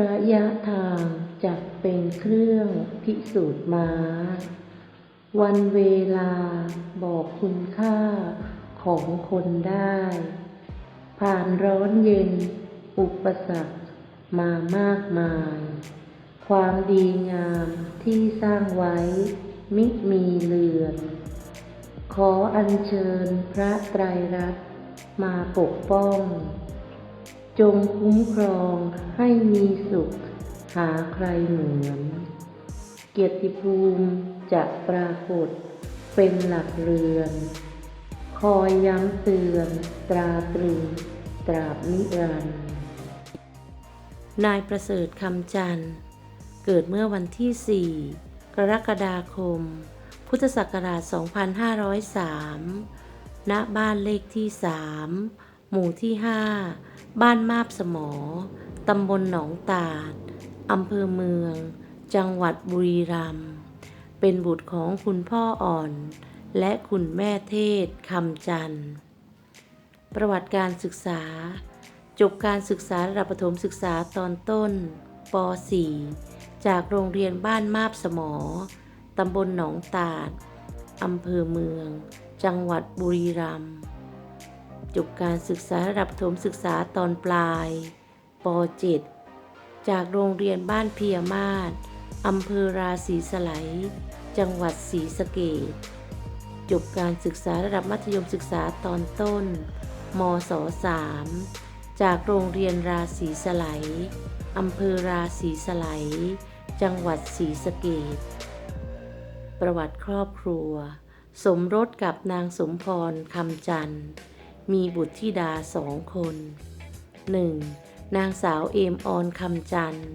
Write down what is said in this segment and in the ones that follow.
ระยะทางจักเป็นเครื่องพิสูจน์มา วันเวลาบอกคุณค่าของคนได้ ผ่านร้อนเย็น อุปสรรคมามากมาย ความดีงามที่สร้างไว้ มิมีเลือน ขออัญเชิญพระไตรรัตน์มาปกป้อง จงคุ้มครองให้มีสุข หาใครเหมือน เกียรติภูมิจะปรากฏเป็นหลักเรือน คอยย้ำเตือน ตราตรึงตราบนิรันดร์นายประเสริฐคำจันทร์ เกิดเมื่อวันที่ 4 กรกฎาคม พุทธศักราช 2503 ณ บ้านเลขที่ 3 หมู่ที่ 5 บ้านมาบสมอ ตำบลหนองตาด อำเภอเมือง จังหวัดบุรีรัมย์ เป็นบุตรของคุณพ่ออ่อน และคุณแม่เทศคำจันทร์ ประวัติการศึกษา จบการศึกษาระดับประถมศึกษาตอนต้นป .4 จากโรงเรียนบ้านมาบสมอ ตำบลหนองตาด อำเภอเมือง จังหวัดบุรีรัมย์ จบการศึกษาระดับถมศึกษาตอนปลายป .7 จากโรงเรียนบ้านเพียมาศอำเภอราศีสไลยจังหวัดศรีสะเกษจบการศึกษาระดับมัธยมศึกษาตอนต้น มศ3จากโรงเรียนราศีสไลยอำเภอราศีสไลยจังหวัดศรีสะเกษประวัติครอบครัว สมรสกับนางสมพรคำจันทร์ มีบุตรธิดาสองคน 1. นางสาวเอมออนคำจันทร์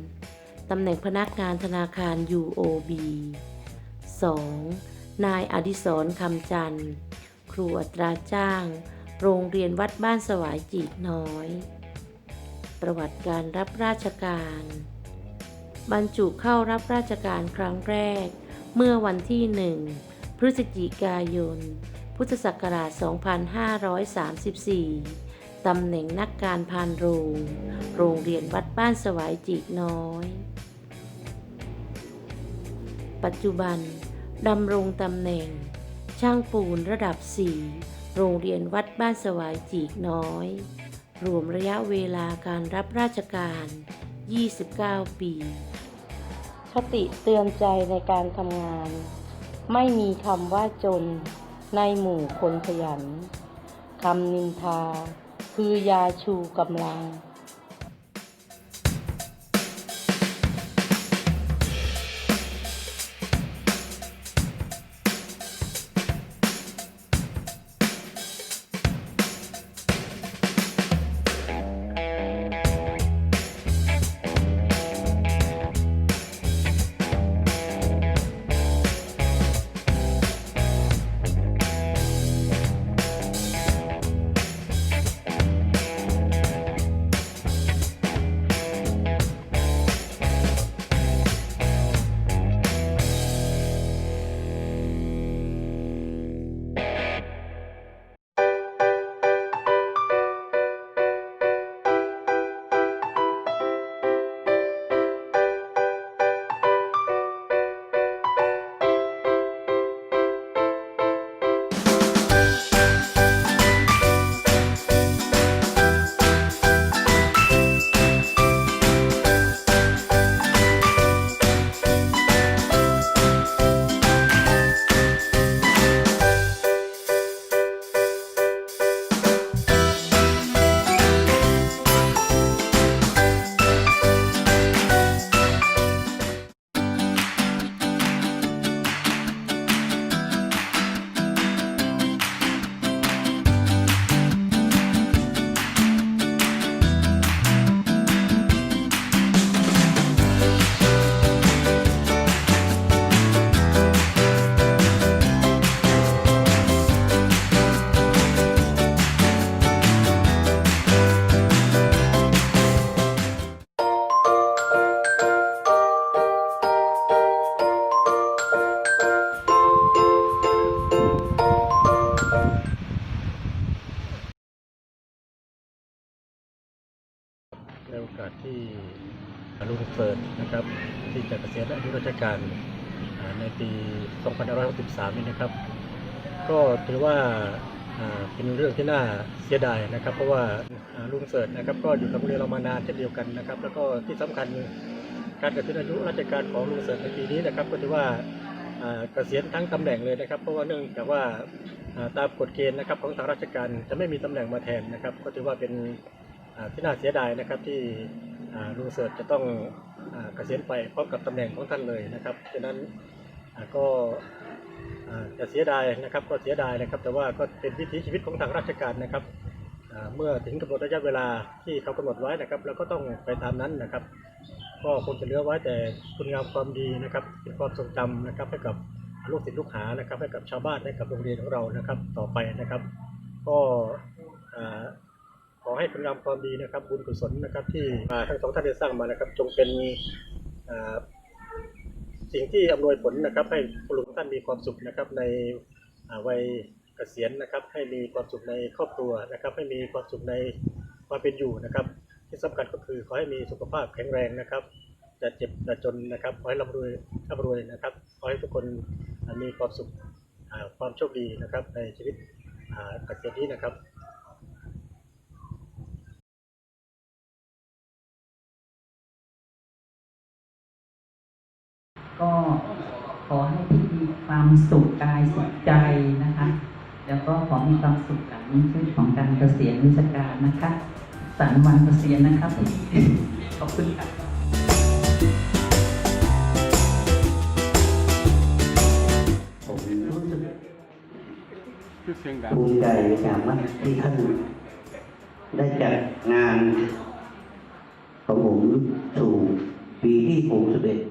ตำแหน่งพนักงานธนาคาร UOB 2. นายอดิศรคำจันทร์ ครูอัตราจ้าง โรงเรียนวัดบ้านสวายจีกน้อย ประวัติการรับราชการ บรรจุเข้ารับราชการครั้งแรก เมื่อวันที่หนึ่งพฤศจิกายน พุทธศักราช 2534 ตำแหน่งนักการพานโรง โรงเรียนวัดบ้านสวายจีกน้อย ปัจจุบันดำรงตำแหน่ง ช่างปูนระดับ 4 โรงเรียนวัดบ้านสวายจีกน้อย รวมระยะเวลาการรับราชการ 29 ปี คติเตือนใจในการทำงาน ไม่มีคำว่าจน ในหมู่คนขยันคำนินทา คือยาชูกำลัง ในโอกาสที่ลุงเฟิร์ดนะครับ ที่จะเกษียณอายุราชการอ่าในปี 2563 นี้นะครับ ก็ถือว่าเป็นเรื่องที่น่าเสียดายนะครับ เพราะว่าลุงเสิร์ชนะครับ ก็อยู่กับเรียนเรามานานเช่นเดียวกันนะครับ แล้วก็ที่สำคัญการเกษียณอายุราชการของลุงเสิร์ชในปีนี้นะครับ ก็ถือว่าเกษียณทั้งตำแหน่งเลยนะครับ เพราะว่าเนื่องจากว่าตามกฎเกณฑ์นะครับของทางราชการจะไม่มีตำแหน่งมาแทนนะครับ ก็ถือว่าเป็น ที่น่าเสียดายนะครับที่ลุงเสิร์ชจะต้องอเกษียณไปพร้อมกับตำแหน่งของท่านเลยนะครับฉะนั้นก็จะเสียดายนะครับก็เสียดายนะครับ แต่ว่าก็เป็นวิถีชีวิตของทางราชการนะครับเมื่อถึงกำหนดระยะเวลาที่เขากำหนดไว้นะครับเราก็ต้องไปตามนั้นนะครับ ก็คงจะเหลือไว้แต่คุณงามความดีนะครับเป็นความทรงจำนะครับให้กับลูกศิษย์ลูกหานะครับให้กับชาวบ้านให้กับโรงเรียนของเรานะครับต่อไปนะครับ ก็ อ่าขอให้คุณงามความดีนะครับ บุญกุศลนะครับ ที่ทั้งสองท่านได้สร้างมานะครับ จงเป็นสิ่งที่อำนวยผลนะครับ ให้คุณลุงท่านมีความสุขนะครับในวัยเกษียณนะครับ ให้มีความสุขในครอบครัวนะครับ ให้มีความสุขในความเป็นอยู่นะครับ ที่สำคัญก็คือขอให้มีสุขภาพแข็งแรงนะครับจะเจ็บจะจนนะครับขอให้ร่ำรวยร่ำรวยนะครับขอให้ทุกคนมีความสุขความโชคดีนะครับในชีวิตอ่าเกษียณนี้นะครับ ความสุขกายสุขใจนะคะ แล้วก็ขอมีความสุขหลังชื่องของการเกษียณวิชการนะคะสันวันเกษียณนะครับขอบคุณค่ะภูมิใจอย่างมากที่ท่านได้จัดงานของผมสู่ปีที่61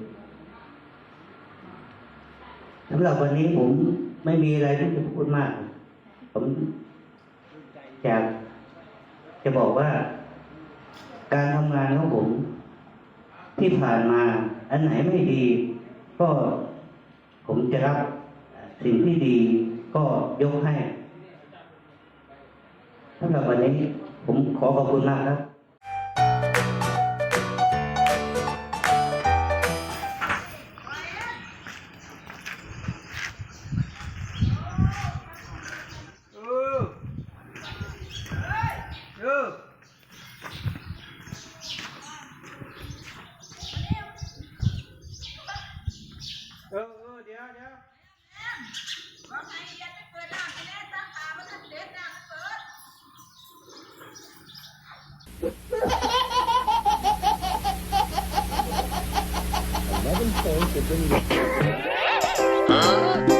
ำหรับวันนี้ผมไม่มีอะไรที่จะพูดมาก ผมอยากจะบอกว่า การทำงานของผม ที่ผ่านมา อันไหนไม่ดี ก็ผมจะรับสิ่งที่ดีก็ยกให้สำหรับวันนี้ผมขอขอบคุณมากครับ เออเออเดี๋ยวเดี๋ยวว่าไงยังไม่เปิดร้านไปแล้วตั้งตามันเด็ดนะเปิด Eleven things that didn't. Huh?